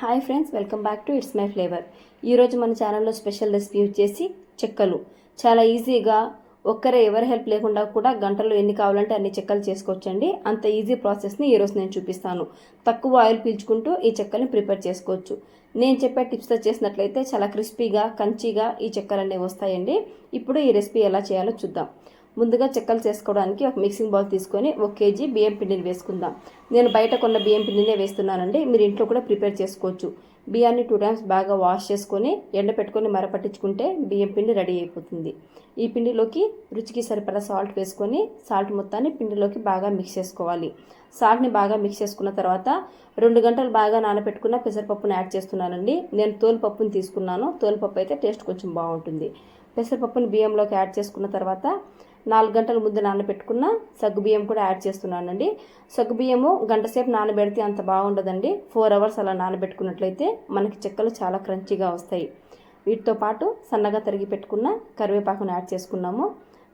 Hi friends welcome back to it's my flavour. ఈరోజు మన ఛానల్లో స్పెషల్ రెసిపీ వచ్చేసి చెక్కలు. చాలా ఈజీగా ఒక్కరే ఎవరి హెల్ప్ లేకుండా కూడా గంటలో ఎన్ని కావాలంటే అన్ని చెక్కలు చేసుకోవచ్చండి. అంత ఈజీ ప్రాసెస్ని ఈరోజు నేను చూపిస్తాను. తక్కువ ఆయిల్ పీల్చుకుంటూ ఈ చెక్కల్ని ప్రిపేర్ చేసుకోవచ్చు. నేను చెప్పే టిప్స్తో చేసినట్లయితే చాలా క్రిస్పీగా కంచిగా ఈ చెక్కలు అనేవి వస్తాయండి. ఇప్పుడు ఈ రెసిపీ ఎలా చేయాలో చూద్దాం. ముందుగా చెక్కలు చేసుకోవడానికి ఒక మిక్సింగ్ బౌల్ తీసుకొని ఒక కేజీ బియ్యం పిండిని వేసుకుందాం. నేను బయట కొన్న బియ్యం పిండినే వేస్తున్నానండి. మీరు ఇంట్లో కూడా ప్రిపేర్ చేసుకోవచ్చు. బియ్యాన్ని టూ టైమ్స్ బాగా వాష్ చేసుకొని ఎండ పెట్టుకొని మరపట్టించుకుంటే బియ్యం పిండి రెడీ అయిపోతుంది. ఈ పిండిలోకి రుచికి సరిపడా సాల్ట్ వేసుకొని సాల్ట్ మొత్తాన్ని పిండిలోకి బాగా మిక్స్ చేసుకోవాలి. సాల్ట్ని బాగా మిక్స్ చేసుకున్న తర్వాత రెండు గంటలు బాగా నానబెట్టుకున్న పెసరపప్పును యాడ్ చేస్తున్నానండి. నేను తోలుపప్పుని తీసుకున్నాను. తోలుపప్పు అయితే టేస్ట్ కొంచెం బాగుంటుంది. పెసరపప్పుని బియ్యంలోకి యాడ్ చేసుకున్న తర్వాత నాలుగు గంటల ముందు నానబెట్టుకున్న సగ్గుబియ్యం కూడా యాడ్ చేస్తున్నానండి. సగ్గుబియ్యము గంటసేపు గంట సేపు నానబెడితే అంత బాగుండదండి. ఫోర్ అవర్స్ అలా నానబెట్టుకున్నట్లయితే మనకి చెక్కలు చాలా క్రంచీగా వస్తాయి. వీటితో పాటు సన్నగా తరిగి పెట్టుకున్న కరివేపాకును యాడ్ చేసుకున్నాము.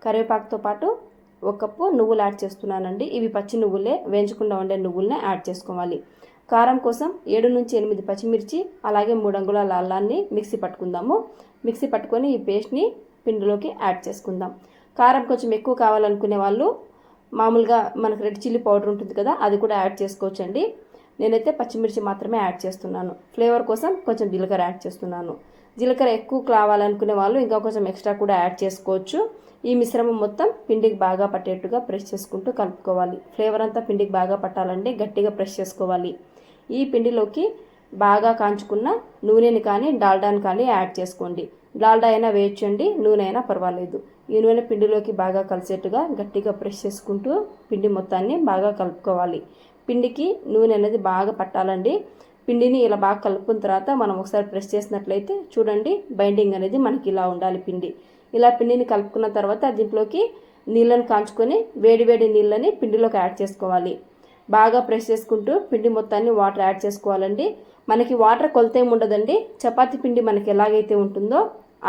కరివేపాకుతో పాటు ఒక కప్పు నువ్వులు యాడ్ చేస్తున్నానండి. ఇవి పచ్చి నువ్వులే వేయించకుండా ఉండే నువ్వులనే యాడ్ చేసుకోవాలి. కారం కోసం ఏడు నుంచి ఎనిమిది పచ్చిమిర్చి అలాగే మూడు అంగుళాల అల్లాన్ని మిక్సీ పట్టుకుందాము. మిక్సీ పట్టుకొని ఈ పేస్ట్ని పిండిలోకి యాడ్ చేసుకుందాం. కారం కొంచెం ఎక్కువ కావాలనుకునే వాళ్ళు మామూలుగా మనకు రెడ్ చిల్లీ పౌడర్ ఉంటుంది కదా అది కూడా యాడ్ చేసుకోవచ్చండి. నేనైతే పచ్చిమిర్చి మాత్రమే యాడ్ చేస్తున్నాను. ఫ్లేవర్ కోసం కొంచెం జీలకర్ర యాడ్ చేస్తున్నాను. జీలకర్ర ఎక్కువ కావాలనుకునే వాళ్ళు ఇంకా కొంచెం ఎక్స్ట్రా కూడా యాడ్ చేసుకోవచ్చు. ఈ మిశ్రమం మొత్తం పిండికి బాగా పట్టేట్టుగా ప్రెస్ చేసుకుంటూ కలుపుకోవాలి. ఫ్లేవర్ అంతా పిండికి బాగా పట్టాలండి గట్టిగా ప్రెస్ చేసుకోవాలి. ఈ పిండిలోకి బాగా కాంచుకున్న నూనెని కానీ డాల్డాని కానీ యాడ్ చేసుకోండి. డాల్డా అయినా వేయచ్చండి నూనె అయినా పర్వాలేదు. ఈ నూనె పిండిలోకి బాగా కలిసేట్టుగా గట్టిగా ప్రెస్ చేసుకుంటూ పిండి మొత్తాన్ని బాగా కలుపుకోవాలి. పిండికి నూనె అనేది బాగా పట్టాలండి. పిండిని ఇలా బాగా కలుపుకున్న తర్వాత మనం ఒకసారి ప్రెస్ చేసినట్లయితే చూడండి బైండింగ్ అనేది మనకి ఇలా ఉండాలి పిండి. ఇలా పిండిని కలుపుకున్న తర్వాత దీంట్లోకి నీళ్ళని కాంచుకొని వేడి వేడి నీళ్ళని పిండిలోకి యాడ్ చేసుకోవాలి. బాగా ప్రెస్ చేసుకుంటూ పిండి మొత్తాన్ని వాటర్ యాడ్ చేసుకోవాలండి. మనకి వాటర్ కొలత ఏమి ఉండదండి. చపాతీ పిండి మనకి ఎలాగైతే ఉంటుందో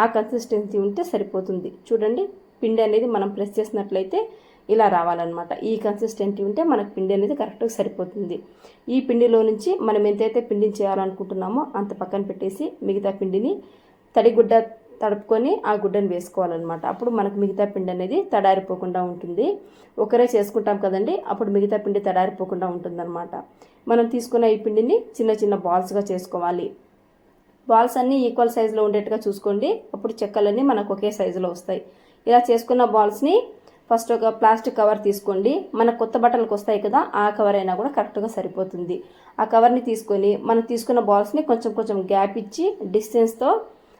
ఆ కన్సిస్టెన్సీ ఉంటే సరిపోతుంది. చూడండి పిండి అనేది మనం ప్రెస్ చేసినట్లయితే ఇలా రావాలన్నమాట. ఈ కన్సిస్టెన్సీ ఉంటే మనకు పిండి అనేది కరెక్ట్గా సరిపోతుంది. ఈ పిండిలో నుంచి మనం ఎంతైతే పిండిని చేయాలనుకుంటున్నామో అంత పక్కన పెట్టేసి మిగతా పిండిని తడిగుడ్డ తడుపుకొని ఆ గుడ్డను వేసుకోవాలన్నమాట. అప్పుడు మనకు మిగతా పిండి అనేది తడారిపోకుండా ఉంటుంది. ఒకరే చేసుకుంటాం కదండి అప్పుడు మిగతా పిండి తడారిపోకుండా ఉంటుందన్నమాట. మనం తీసుకున్న ఈ పిండిని చిన్న చిన్న బాల్స్గా చేసుకోవాలి. బాల్స్ అన్నీ ఈక్వల్ సైజులో ఉండేట్టుగా చూసుకోండి. అప్పుడు చెక్కలన్నీ మనకు ఒకే సైజులో వస్తాయి. ఇలా చేసుకున్న బాల్స్ని ఫస్ట్ ఒక ప్లాస్టిక్ కవర్ తీసుకోండి. మన కొత్త బట్టలకు వస్తాయి కదా ఆ కవర్ అయినా కూడా కరెక్ట్గా సరిపోతుంది. ఆ కవర్ని తీసుకొని మనం తీసుకున్న బాల్స్ని కొంచెం కొంచెం గ్యాప్ ఇచ్చి డిస్టెన్స్తో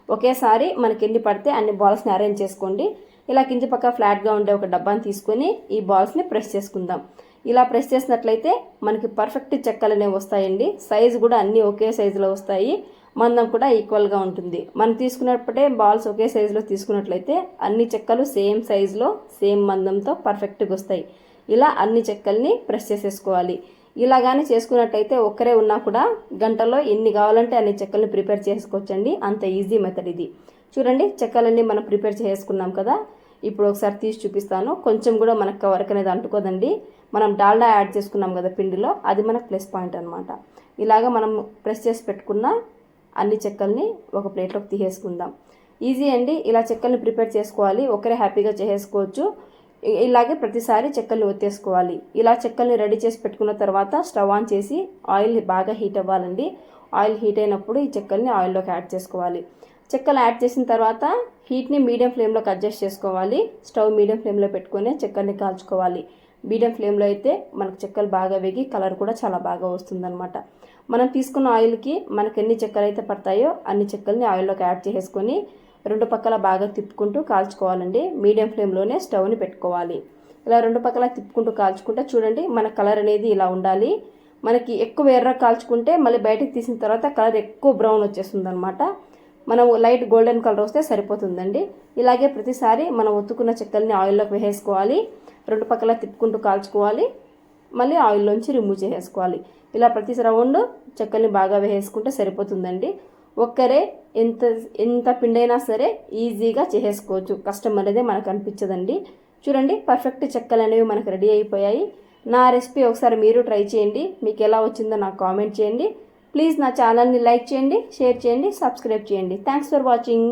ఒకేసారి మనకి ఎన్ని పడితే అన్ని బాల్స్ని అరేంజ్ చేసుకోండి. ఇలా కింది పక్క ఫ్లాట్గా ఉండే ఒక డబ్బాని తీసుకొని ఈ బాల్స్ని ప్రెస్ చేసుకుందాం. ఇలా ప్రెస్ చేసినట్లయితే మనకి పర్ఫెక్ట్ చెక్కలు అనేవి వస్తాయండి. సైజు కూడా అన్నీ ఒకే సైజులో వస్తాయి. మందం కూడా ఈక్వల్గా ఉంటుంది. మనం తీసుకున్నప్పుడే బాల్స్ ఒకే సైజులో తీసుకున్నట్లయితే అన్ని చెక్కలు సేమ్ సైజులో సేమ్ మందంతో పర్ఫెక్ట్గా వస్తాయి. ఇలా అన్ని చెక్కల్ని ప్రెస్ చేసేసుకోవాలి. ఇలా కానీ చేసుకున్నట్టయితే ఒక్కరే ఉన్నా కూడా గంటలో ఎన్ని కావాలంటే అన్ని చెక్కల్ని ప్రిపేర్ చేసుకోవచ్చండి. అంత ఈజీ మెథడ్ ఇది. చూడండి చెక్కలన్నీ మనం ప్రిపేర్ చేసుకున్నాం కదా. ఇప్పుడు ఒకసారి తీసి చూపిస్తాను. కొంచెం కూడా మనకు వర్క్ అనేది అంటుకోదండి. మనం డాల్డా యాడ్ చేసుకున్నాం కదా పిండిలో అది మనకు ప్లస్ పాయింట్ అనమాట ఇలాగ మనం ప్రెస్ చేసి పెట్టుకున్న అన్ని చెక్కల్ని ఒక ప్లేట్లోకి తీసేసుకుందాం. ఈజీ అండి. ఇలా చెక్కల్ని ప్రిపేర్ చేసుకోవాలి. ఒకరే హ్యాపీగా చేసేసుకోవచ్చు ఇలాగే ప్రతిసారి చెక్కల్ని ఒత్తేసుకోవాలి. ఇలా చెక్కల్ని రెడీ చేసి పెట్టుకున్న తర్వాత స్టవ్ ఆన్ చేసి ఆయిల్ బాగా హీట్ అవ్వాలండి. ఆయిల్ హీట్ అయినప్పుడు ఈ చెక్కల్ని ఆయిల్లోకి యాడ్ చేసుకోవాలి. చెక్కలు యాడ్ చేసిన తర్వాత హీట్ని మీడియం ఫ్లేమ్లోకి అడ్జస్ట్ చేసుకోవాలి. స్టవ్ మీడియం ఫ్లేమ్లో పెట్టుకొని చెక్కల్ని కాల్చుకోవాలి. మీడియం ఫ్లేమ్లో అయితే మనకు చెక్కలు బాగా వేగి కలర్ కూడా చాలా బాగా వస్తుందన్నమాట. మనం తీసుకున్న ఆయిల్కి మనకు ఎన్ని చెక్కలు అయితే పడతాయో అన్ని చెక్కల్ని ఆయిల్లోకి యాడ్ చేసుకొని రెండు పక్కల బాగా తిప్పుకుంటూ కాల్చుకోవాలండి. మీడియం ఫ్లేమ్లోనే స్టవ్ని పెట్టుకోవాలి. ఇలా రెండు పక్కల తిప్పుకుంటూ కాల్చుకుంటే చూడండి మన కలర్ అనేది ఇలా ఉండాలి. మనకి ఎక్కువ ఎర్ర కాల్చుకుంటే మళ్ళీ బయటకు తీసిన తర్వాత కలర్ ఎక్కువ బ్రౌన్ వచ్చేస్తుంది అనమాట మనం లైట్ గోల్డెన్ కలర్ వస్తే సరిపోతుందండి. ఇలాగే ప్రతిసారి మనం ఒత్తుకున్న చెక్కల్ని ఆయిల్లోకి వేసేసుకోవాలి. రెండు పక్కల తిప్పుకుంటూ కాల్చుకోవాలి. మళ్ళీ ఆయిల్లోంచి రిమూవ్ చేసేసుకోవాలి. ఇలా ప్రతి రౌండ్ చెక్కల్ని బాగా వేసేసుకుంటే సరిపోతుందండి. ఒక్కరే ఎంత ఎంత పిండైనా సరే ఈజీగా చేసేసుకోవచ్చు. కష్టం అనేది మనకు అనిపించదండి. చూడండి పర్ఫెక్ట్ చెక్కలు అనేవి మనకు రెడీ అయిపోయాయి. నా రెసిపీ ఒకసారి మీరు ట్రై చేయండి. మీకు ఎలా వచ్చిందో నాకు కామెంట్ చేయండి. ప్లీజ్ నా ఛానల్ని లైక్ చేయండి షేర్ చేయండి సబ్స్క్రైబ్ చేయండి. Thanks for watching